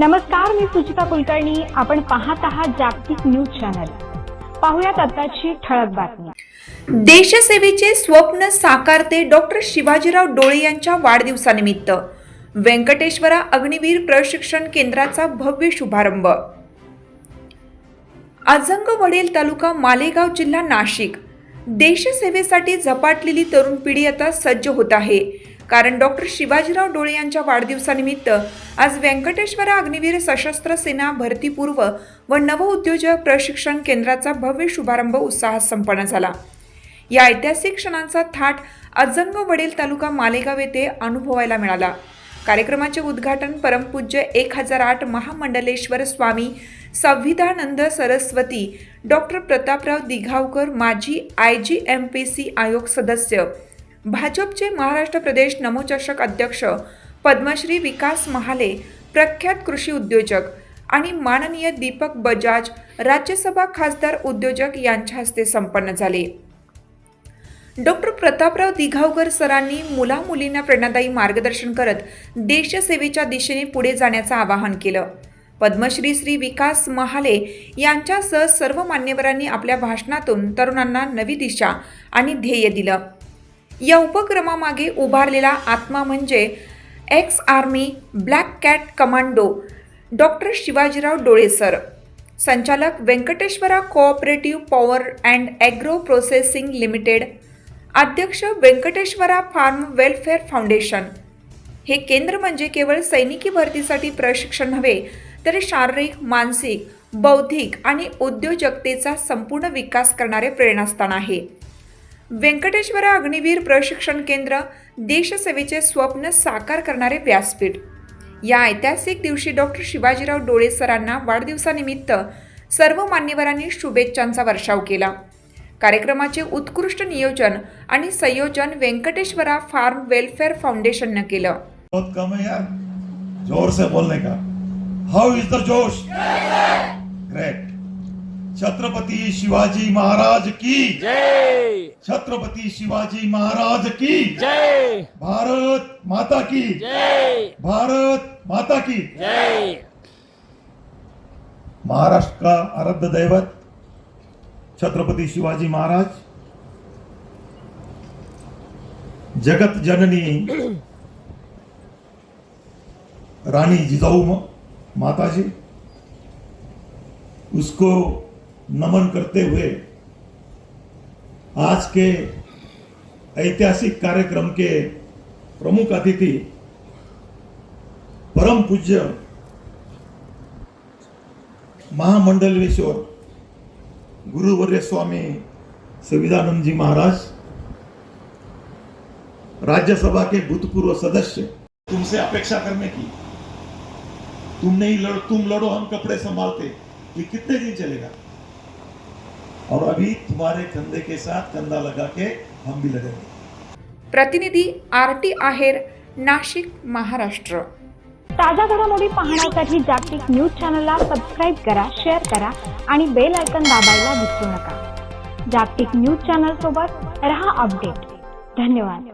नमस्कार मी सुचिता कुलकर्णी. आपण पाहत आहात जागतिक न्यूज चॅनल. पाहुयात आताची ठळक बातमी. देशसेवेचे स्वप्न साकारते डॉक्टर शिवाजीराव डोळे यांच्या वाढदिवसानिमित्त. व्यंकटेश्वरा अग्निवीर प्रशिक्षण केंद्राचा भव्य शुभारंभ. अजंग वडील तालुका मालेगाव जिल्हा नाशिक. देशसेवेसाठी झपाटलेली तरुण पिढी आता सज्ज होत आहे. कारण डॉक्टर शिवाजीराव डोळे यांच्या वाढदिवसानिमित्त आज व्यंकटेश्वर अग्निवीर सशस्त्र सेना भरतीपूर्व व नवउद्योजक प्रशिक्षण केंद्राचा भव्य शुभारंभ उत्साहात संपन्न झाला. या ऐतिहासिक क्षणांचा थाट अजंग वडील तालुका मालेगाव येथे अनुभवायला मिळाला. कार्यक्रमाचे उद्घाटन परमपूज्य एक हजार आठ महामंडलेश्वर स्वामी संविधानंद सरस्वती डॉक्टर प्रतापराव दिघावकर माजी I G M P S C सदस्य भाजपचे महाराष्ट्र प्रदेश नमोचषक अध्यक्ष पद्मश्री विकास महाले प्रख्यात कृषी उद्योजक आणि माननीय दीपक बजाज राज्यसभा खासदार उद्योजक यांच्या हस्ते संपन्न झाले. डॉक्टर प्रतापराव दिघावकर सरांनी मुला मुलींना प्रेरणादायी मार्गदर्शन करत देशसेवेच्या दिशेने पुढे जाण्याचं आवाहन केलं. पद्मश्री श्री विकास महाले यांच्यासह सर्व मान्यवरांनी आपल्या भाषणातून तरुणांना नवी दिशा आणि ध्येय दिलं. या उपक्रमामागे उभारलेला आत्मा म्हणजे ex army black cat commando doctor Shivajirao Dole sir. संचालक Venkateshwara cooperative power and agro processing limited अध्यक्ष व्यंकटेश्वरा फार्म वेलफेअर फाउंडेशन हे केंद्र म्हणजे केवळ सैनिकी भरतीसाठी प्रशिक्षण नव्हे तर शारीरिक मानसिक बौद्धिक आणि उद्योजकतेचा संपूर्ण विकास करणारे प्रेरणास्थान आहे. व्यंकटेश्वरा अग्निवीर प्रशिक्षण केंद्र देशसेवेचे स्वप्न साकार करणारे व्यासपीठ. या ऐतिहासिक दिवशी डॉक्टर शिवाजीराव डोळे सरांना वाढदिवसानिमित्त सर्व मान्यवरांनी शुभेच्छांचा वर्षाव केला. कार्यक्रमाचे उत्कृष्ट नियोजन आणि संयोजन व्यंकटेश्वरा फार्म वेलफेअर फाउंडेशननं केलं. बहुत कम है यार जोर से बोलने का. How is the josh? Great Chhatrapati Shivaji Maharaj की। जय। छत्रपति शिवाजी महाराज की। जय। भारत माता की। जय। भारत माता की। जय। महाराष्ट्र का आराध्य दैवत छत्रपति शिवाजी महाराज। जगत जननी रानी जिजाऊ म- माता जी उसको नमन करते हुए आज के ऐतिहासिक कार्यक्रम के प्रमुख अतिथि परम पूज्य महामंडलेश्वर गुरुवर्य स्वामी संविधानंद जी महाराज, राज्यसभा के भूतपूर्व सदस्य, तुमसे अपेक्षा करने की। तुम नहीं लड़, तुम लड़ो, हम कपड़े संभालते। ये कितने दिन चलेगा? और अभी तुम्हारे कंधे के साथ कंधा लगा के हम भी लगेंगे। प्रतिनिधी आर टी आहेर नाशिक महाराष्ट्र. ताज्या घडामोडी पाहण्यासाठी जागतिक न्यूज चॅनलला सबस्क्राईब करा शेअर करा आणि बेल आयकन दाबायला विसरू नका. जागतिक न्यूज चॅनल सोबत रहा अपडेट. धन्यवाद.